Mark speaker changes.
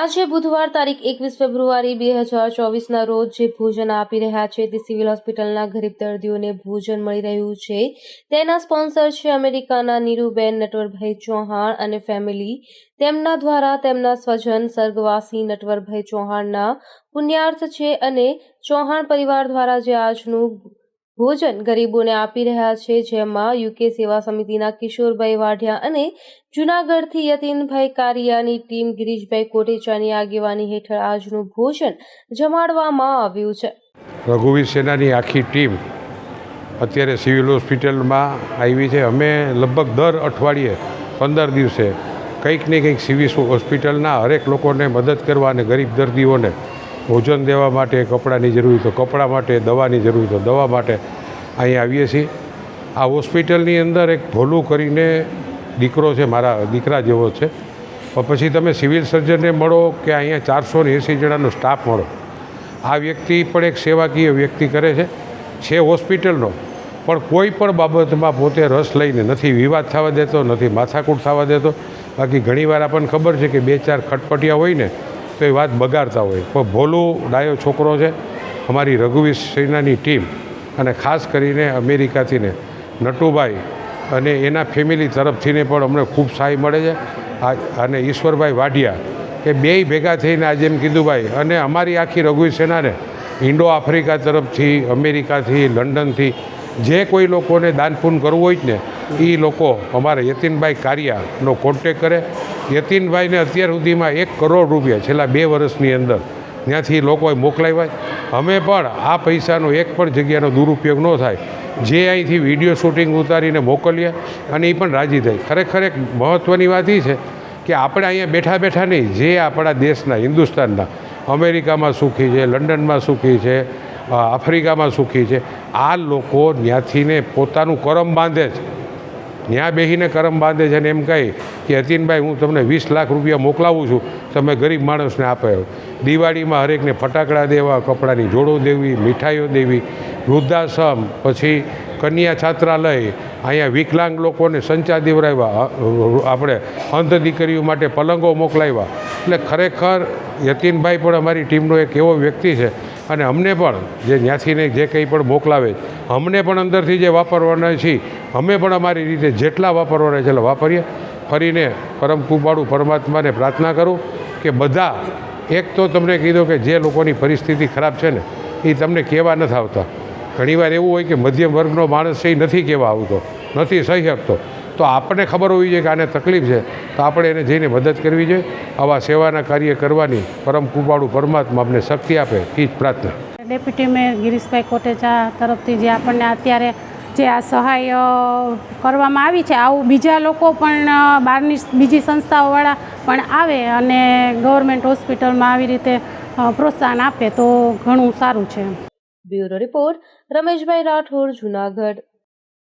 Speaker 1: આજે બુધવાર તારીખ એકવીસ ફેબ્રુઆરી બે હજાર ચોવીસના રોજ જે ભોજન આપી રહ્યા છે તે સિવિલ હોસ્પિટલના ગરીબ દર્દીઓને ભોજન મળી રહ્યું છે. તેના સ્પોન્સર છે અમેરિકાના નીરુબેન નટવરભાઈ ચૌહાણ અને ફેમિલી. તેમના દ્વારા તેમના સ્વજન સ્વર્ગવાસી નટવરભાઈ ચૌહાણના પુણ્યાર્થ છે અને ચૌહાણ પરિવાર દ્વારા જે આજનું ભોજન ગરીબોને આપી રહ્યા છે, જેમાં યુકે સેવા સમિતિના કિશોરભાઈ વાઢિયા અને જૂનાગઢથી યતીનભાઈ કારિયાની ટીમ ગિરીશભાઈ કોટેચાની આગેવાની હેઠળ આજનું ભોજન જમાડવામાં આવ્યું છે.
Speaker 2: રઘુવીર સેનાની આખી ટીમ અત્યારે સિવિલ હોસ્પિટલમાં આવી છે. અમે લગભગ દર અઠવાડિયે પંદર દિવસે કંઈક ને કંઈક સિવિલ હોસ્પિટલના હરેક લોકોને મદદ કરવા અને ગરીબ દર્દીઓને ભોજન દેવા માટે, કપડાની જરૂર તો કપડાં માટે, દવાની જરૂર તો દવા માટે અહીં આવીએ છીએ. આ હોસ્પિટલની અંદર એક ભોલું કરીને દીકરો છે, મારા દીકરા જેવો છે. પણ પછી તમે સિવિલ સર્જનને મળો કે અહીંયા ચારસો ને એંસી જણાનો સ્ટાફ મળો. આ વ્યક્તિ પણ એક સેવાકીય વ્યક્તિ કરે છે છે હોસ્પિટલનો. પણ કોઈ પણ બાબતમાં પોતે રસ લઈને નથી, વિવાદ થવા દેતો, નથી, માથાકૂટ થવા દેતો. બાકી ઘણીવાર આપણને ખબર છે કે બે ચાર ખટપટિયા હોય ને તો એ વાત બગાડતા હોય. પણ ભોલું ડાયો છોકરો છે, અમારી રઘુવીર સેનાની ટીમ અને ખાસ કરીને અમેરિકાથી ને નટુભાઈ અને એના ફેમિલી તરફથીને પણ અમને ખૂબ સહાય મળે છે. અને ઈશ્વરભાઈ વાઢિયા કે બેય ભેગા થઈને આજે એમ કીધું ભાઈ, અને અમારી આખી રઘુવીર સેનાને ઇન્ડો આફ્રિકા તરફથી, અમેરિકાથી, લંડનથી જે કોઈ લોકોને દાનપૂન કરવું હોય જ ને એ લોકો, અમારા યતીનભાઈ કારિયાનો કોન્ટેક કરે. યતીનભાઈને અત્યાર સુધીમાં એક કરોડ રૂપિયા, છેલ્લા બે વર્ષની અંદર, ત્યાંથી લોકોએ મોકલાવ્યા. અમે પણ આ પૈસાનો એક પણ જગ્યાનો દુરુપયોગ ન થાય. જે અહીંથી વીડિયો શૂટિંગ ઉતારીને મોકલીએ અને એ પણ રાજી થાય ખરેખર એક મહત્ત્વની વાત એ છે કે આપણે અહીંયા બેઠા બેઠા નહીં, જે આપણા દેશના, હિન્દુસ્તાનના, અમેરિકામાં સુખી છે, લંડનમાં સુખી છે આફ્રિકામાં સુખી છે, આ લોકો ત્યાંથીને પોતાનું કરમ બાંધે છે. ત્યાં બેસીને કરમ બાંધે છે ને એમ કહે કે અતિનભાઈ, હું તમને વીસ લાખ રૂપિયા મોકલાવું છું, તમે ગરીબ માણસને આપે દિવાળીમાં હરેકને ફટાકડા દેવા, કપડાની જોડો દેવી, મીઠાઈઓ દેવી, વૃદ્ધાશ્રમ, પછી કન્યા છાત્રાલય, અહીંયા વિકલાંગ લોકોને સંચા દેવરાવ્યા આપણે અંધ દીકરીઓ માટે પલંગો મોકલાવ્યા. એટલે ખરેખર યતીનભાઈ પણ અમારી ટીમનો એક એવો વ્યક્તિ છે અને અમને પણ જે ત્યાંથીને જે કંઈ પણ મોકલાવે, અમને પણ અંદરથી જે વાપરવાના છીએ અમે પણ અમારી રીતે જેટલા વાપરવાના છે વાપરીએ. ફરીને પરમ કૃપાળુ પરમાત્માને પ્રાર્થના કરું કે બધા, એક તો તમને કીધું કે જે લોકોની પરિસ્થિતિ ખરાબ છે ને એ તમને કહેવા નથી આવતા. ઘણીવાર એવું હોય કે મધ્યમ વર્ગનો માણસ છે એ નથી કહેવા આવતો, નથી સહી શકતો તો આપણને ખબર હોવી જોઈએ કે આને તકલીફ છે. તો આપણે એને જઈને મદદ કરવી જોઈએ. આવા સેવાના કાર્ય કરવાની પરમ કૃપાળુ પરમાત્મા અમને શક્તિ આપે એ જ પ્રાર્થના.
Speaker 3: ડેપ્યુટી મેયર ગિરીશભાઈ કોટેચા તરફથી જે આપણને અત્યારે જે આ સહાય કરવામાં આવી છે. આવું બીજા લોકો પણ બહારની બીજી સંસ્થાઓવાળા પણ આવે અને ગવર્મેન્ટ હોસ્પિટલમાં આવી રીતે પ્રોત્સાહન આપે તો ઘણું સારું છે.
Speaker 1: Bureau report, Rameshbhai Rathod, Junagadh.